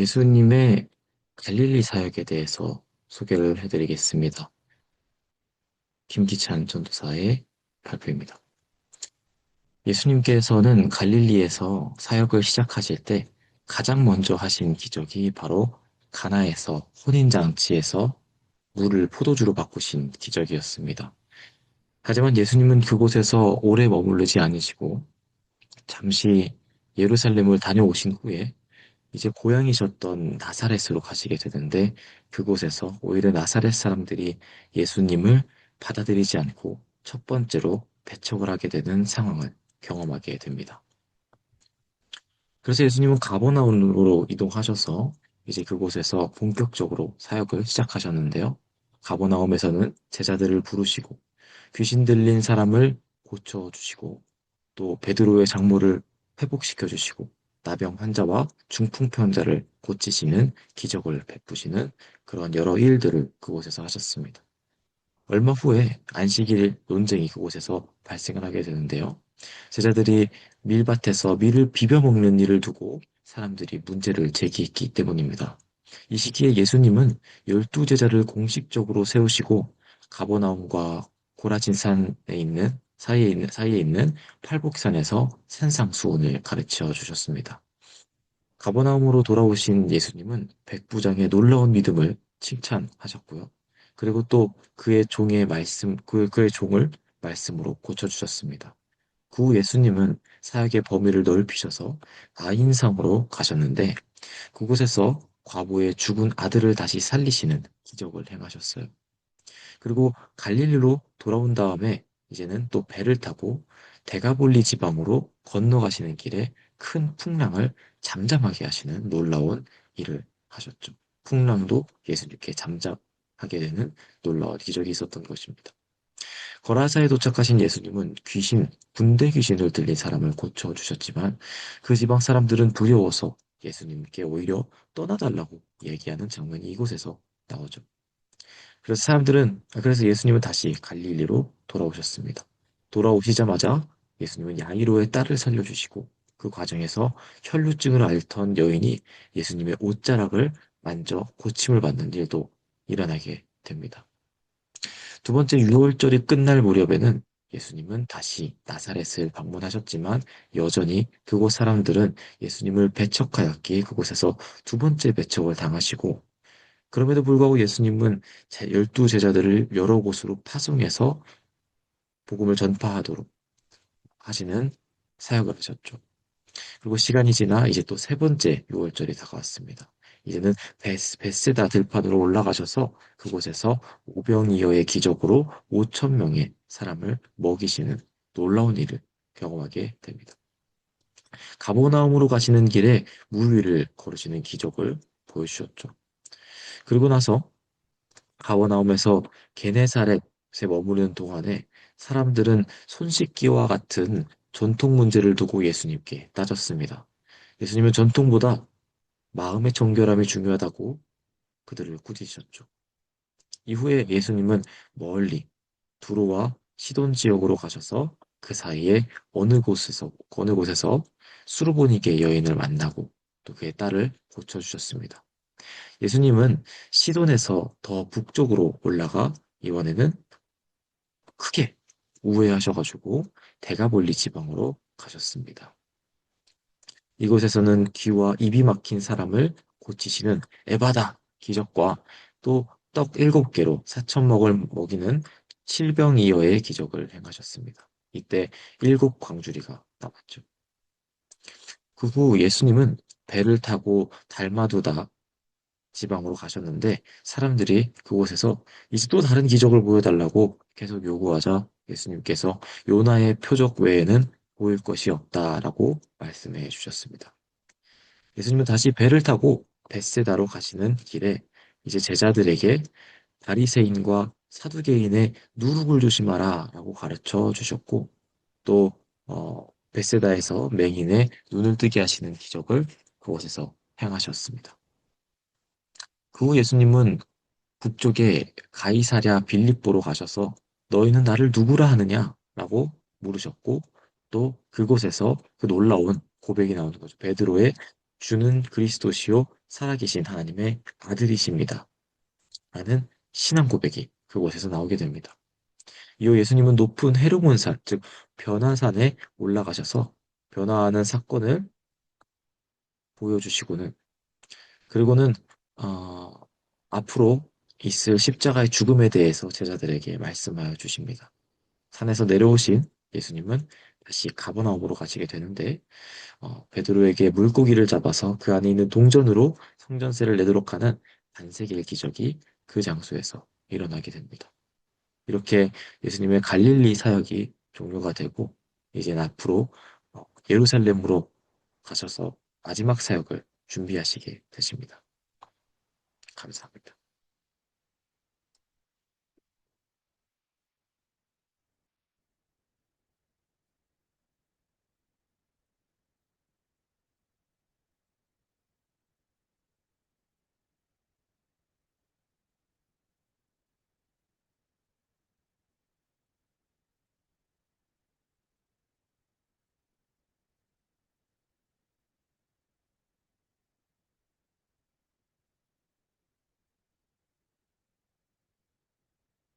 예수님의 갈릴리 사역에 대해서 소개를 해드리겠습니다. 김기찬 전도사의 발표입니다. 예수님께서는 갈릴리에서 사역을 시작하실 때 가장 먼저 하신 기적이 바로 가나에서 혼인장치에서 물을 포도주로 바꾸신 기적이었습니다. 하지만 예수님은 그곳에서 오래 머무르지 않으시고 잠시 예루살렘을 다녀오신 후에 이제 고향이셨던 나사렛으로 가시게 되는데 그곳에서 오히려 나사렛 사람들이 예수님을 받아들이지 않고 첫 번째로 배척을 하게 되는 상황을 경험하게 됩니다. 그래서 예수님은 가버나움으로 이동하셔서 이제 그곳에서 본격적으로 사역을 시작하셨는데요. 가버나움에서는 제자들을 부르시고 귀신 들린 사람을 고쳐 주시고 또 베드로의 장모를 회복시켜 주시고 나병 환자와 중풍 환자를 고치시는 기적을 베푸시는 그런 여러 일들을 그곳에서 하셨습니다. 얼마 후에 안식일 논쟁이 그곳에서 발생을 하게 되는데요. 제자들이 밀밭에서 밀을 비벼 먹는 일을 두고 사람들이 문제를 제기했기 때문입니다. 이 시기에 예수님은 열두 제자를 공식적으로 세우시고 가버나움과 고라진산에 있는 사이에 있는 사이에 있는 팔복산에서 산상수훈을 가르쳐 주셨습니다. 가버나움으로 돌아오신 예수님은 백부장의 놀라운 믿음을 칭찬하셨고요. 그리고 또 그의 종의 말씀, 그, 그의 종을 말씀으로 고쳐주셨습니다. 그 후 예수님은 사역의 범위를 넓히셔서 아인성으로 가셨는데 그곳에서 과부의 죽은 아들을 다시 살리시는 기적을 행하셨어요. 그리고 갈릴리로 돌아온 다음에 이제는 또 배를 타고 대가볼리 지방으로 건너가시는 길에 큰 풍랑을 잠잠하게 하시는 놀라운 일을 하셨죠. 풍랑도 예수님께 잠잠하게 되는 놀라운 기적이 있었던 것입니다. 거라사에 도착하신 예수님은 귀신, 군대 귀신을 들린 사람을 고쳐주셨지만 그 지방 사람들은 두려워서 예수님께 오히려 떠나달라고 얘기하는 장면이 이곳에서 나오죠. 그래서 사람들은, 그래서 예수님은 다시 갈릴리로 돌아오셨습니다. 돌아오시자마자 예수님은 야이로의 딸을 살려주시고 그 과정에서 혈루증을 앓던 여인이 예수님의 옷자락을 만져 고침을 받는 일도 일어나게 됩니다. 두 번째 6월절이 끝날 무렵에는 예수님은 다시 나사렛을 방문하셨지만 여전히 그곳 사람들은 예수님을 배척하였기에 그곳에서 두 번째 배척을 당하시고 그럼에도 불구하고 예수님은 열두 제자들을 여러 곳으로 파송해서 복음을 전파하도록 하시는 사역을 하셨죠. 그리고 시간이 지나 이제 또 세 번째 6월절이 다가왔습니다. 이제는 베스, 베세다 들판으로 올라가셔서 그곳에서 오병이어의 기적으로 5천 명의 사람을 먹이시는 놀라운 일을 경험하게 됩니다. 가보나움으로 가시는 길에 물 위를 걸으시는 기적을 보여주셨죠. 그리고 나서 가버나움에서 게네사렛에 머무르는 동안에 사람들은 손 씻기와 같은 전통 문제를 두고 예수님께 따졌습니다. 예수님은 전통보다 마음의 정결함이 중요하다고 그들을 꾸짖으셨죠. 이후에 예수님은 멀리 두로와 시돈 지역으로 가셔서 그 사이에 어느 곳에서 어느 곳에서 수르보니게 여인을 만나고 또 그의 딸을 고쳐주셨습니다. 예수님은 시돈에서 더 북쪽으로 올라가 이번에는 크게 우회하셔가지고 대가볼리 지방으로 가셨습니다. 이곳에서는 귀와 입이 막힌 사람을 고치시는 에바다 기적과 또 떡 일곱 개로 사천 먹을 먹이는 칠병이어의 기적을 행하셨습니다. 이때 일곱 광주리가 남았죠. 그 후 예수님은 배를 타고 달마두다 지방으로 가셨는데 사람들이 그곳에서 이제 또 다른 기적을 보여달라고 계속 요구하자 예수님께서 요나의 표적 외에는 보일 것이 없다라고 말씀해 주셨습니다. 예수님은 다시 배를 타고 베세다로 가시는 길에 이제 제자들에게 바리새인과 사두개인의 누룩을 조심하라 라고 가르쳐 주셨고 또 어, 베세다에서 맹인의 눈을 뜨게 하시는 기적을 그곳에서 행하셨습니다. 그 후 예수님은 북쪽에 가이사랴 빌립보로 가셔서 너희는 나를 누구라 하느냐? 라고 물으셨고 또 그곳에서 그 놀라운 고백이 나오는 거죠. 베드로의 주는 그리스도시요 살아계신 하나님의 아들이십니다. 라는 신앙 고백이 그곳에서 나오게 됩니다. 이후 예수님은 높은 헤르몬산, 즉 변화산에 올라가셔서 변화하는 사건을 보여주시고는 그리고는 어, 앞으로 있을 십자가의 죽음에 대해서 제자들에게 말씀하여 주십니다. 산에서 내려오신 예수님은 다시 가버나움으로 가시게 되는데 어, 베드로에게 물고기를 잡아서 그 안에 있는 동전으로 성전세를 내도록 하는 반세기의 기적이 그 장소에서 일어나게 됩니다. 이렇게 예수님의 갈릴리 사역이 종료가 되고 이제는 앞으로 어, 예루살렘으로 가셔서 마지막 사역을 준비하시게 되십니다. 감사합니다.